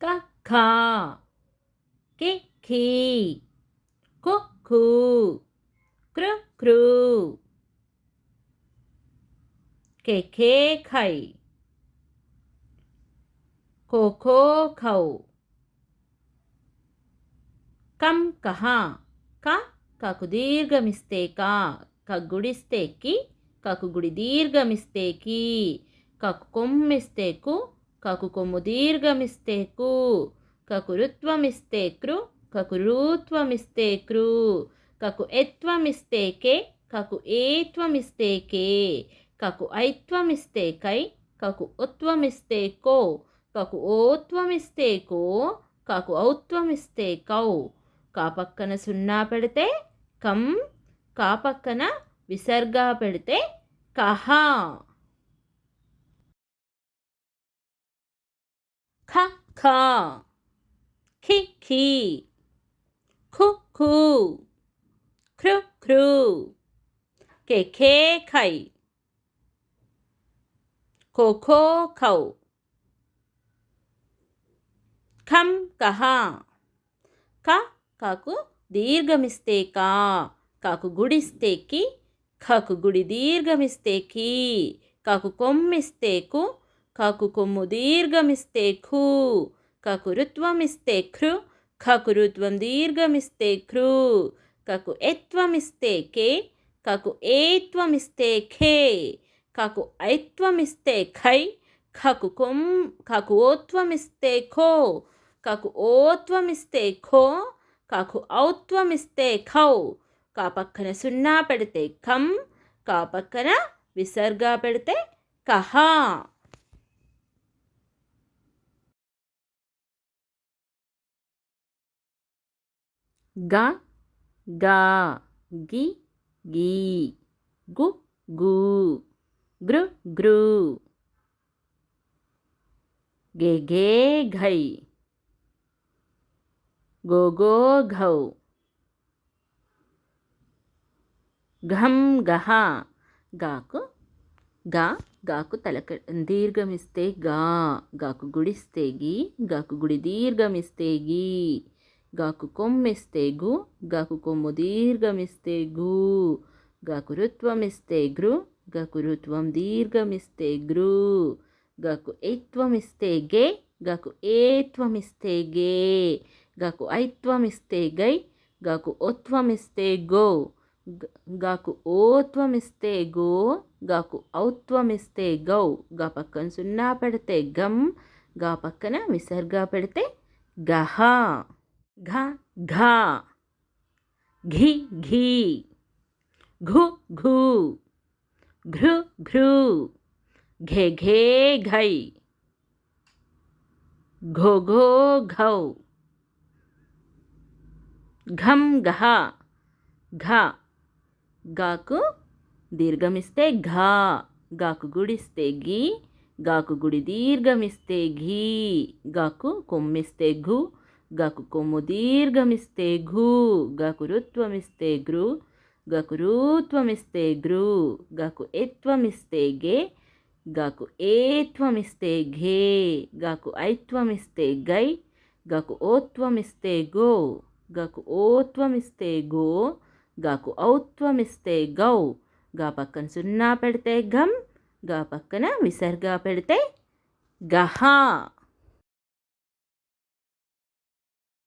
క ఖా కి ఖీ కు ఖూ కృ క్రూ కే ఖే ఖై ఖో ఖో ఖౌ కం కహా క కాకు దీర్ఘమిస్తే కా కగ్గుడిస్తే గుడిస్తే కి కాకు గుడి దీర్ఘమిస్తే కీ కాకు కొమ్మిస్తే కు కకు కొమ్ము దీర్ఘమిస్తే కు కకురుత్వమిస్తే కృ కకురూత్వమిస్తే కృ కకు ఎత్వమిస్తే కే కకు ఏత్వమిస్తే కే కకు ఐత్వమిస్తే కై కకు ఉత్వమిస్తే కో కకు ఓత్వమిస్తే కో కకు ఔత్వమిస్తే కౌ కా పక్కన సున్నా పెడితే కం కా పక్కన విసర్గా పెడితే కహ. ఖ ఖ ఖి ఖి ఖు ఖు ఖృ ఖృ కే ఖే ఖై ఖో ఖో ఖౌ ఖం కహ క కాకు దీర్ఘమిస్తే కా కాకు గుడిస్తే కి కాకు గుడి దీర్ఘమిస్తే కీ కాకు కొమ్మిస్తే కు కకు కొమ్ము దీర్ఘమిస్తే ఖు కాకు రుత్వమిస్తే ఖృ కకురుత్వం దీర్ఘమిస్తే క్రూ కాకు ఎత్వమిస్తే కే కాకు ఏత్వమిస్తే ఖే కాకు ఐత్వమిస్తే ఖై కాకు కొమ్ కాకు ఓత్వమిస్తే ఖో కాకు ఓత్వమిస్తే ఖో కాకు ఔత్వమిస్తే ఖౌ కా పక్కన సున్నా పెడితే కం కా పక్కన విసర్గా పెడితే కహా. గ గా గి గీ గు గు గృ గృ గే గే ఘై గో గో ఘౌ ఘం గహ గాకు గా గాకు తలక దీర్ఘమిస్తే గా గాకు గుడిస్తే గి గాకు గుడి దీర్ఘమిస్తే గీ గాకు కొమ్మిస్తే గు గాకు కొమ్ము దీర్ఘమిస్తే గు గాకు రుత్వమిస్తే గ్రు గాకు రుత్వం దీర్ఘమిస్తే గ్రు గాకు ఏత్వమిస్తే గే గాకు ఏత్వమిస్తే గే గాకు ఐత్వమిస్తే గై గాకు ఒత్వమిస్తే గో గాకు ఓత్వమిస్తే గో గాకు ఔత్వమిస్తే గౌ గా పక్కన సున్నా పెడితే గమ్గా పక్కన విసర్గా పెడితే గహ. ఘ ఘ. ఘి ఘీ. ఘు ఘు. ఘృ ఘృ. ఘే ఘే ఘై. ఘో ఘో ఘౌ. ఘం ఘ. ఘ. గాకు దీర్ఘమిస్తే ఘా. గాకు గుడిస్తే ఘీ. గాకు గుడి దీర్ఘమిస్తే ఘీ. గాకు కొమ్మిస్తే ఘు. గకు కొమ్ము దీర్ఘమిస్తే ఘూ గకురుత్వమిస్తే గృ గాకు రూత్వమిస్తే గృ గాకు ఎత్వమిస్తే గే గకు ఏత్వమిస్తే ఘే గకు ఐత్వమిస్తే గై గకు ఓత్వమిస్తే గో గకు ఓత్వమిస్తే గో గకు ఔత్వమిస్తే గౌ గా పక్కన సున్నా పెడితే గమ్గా పక్కన విసర్గా పెడితే గహ.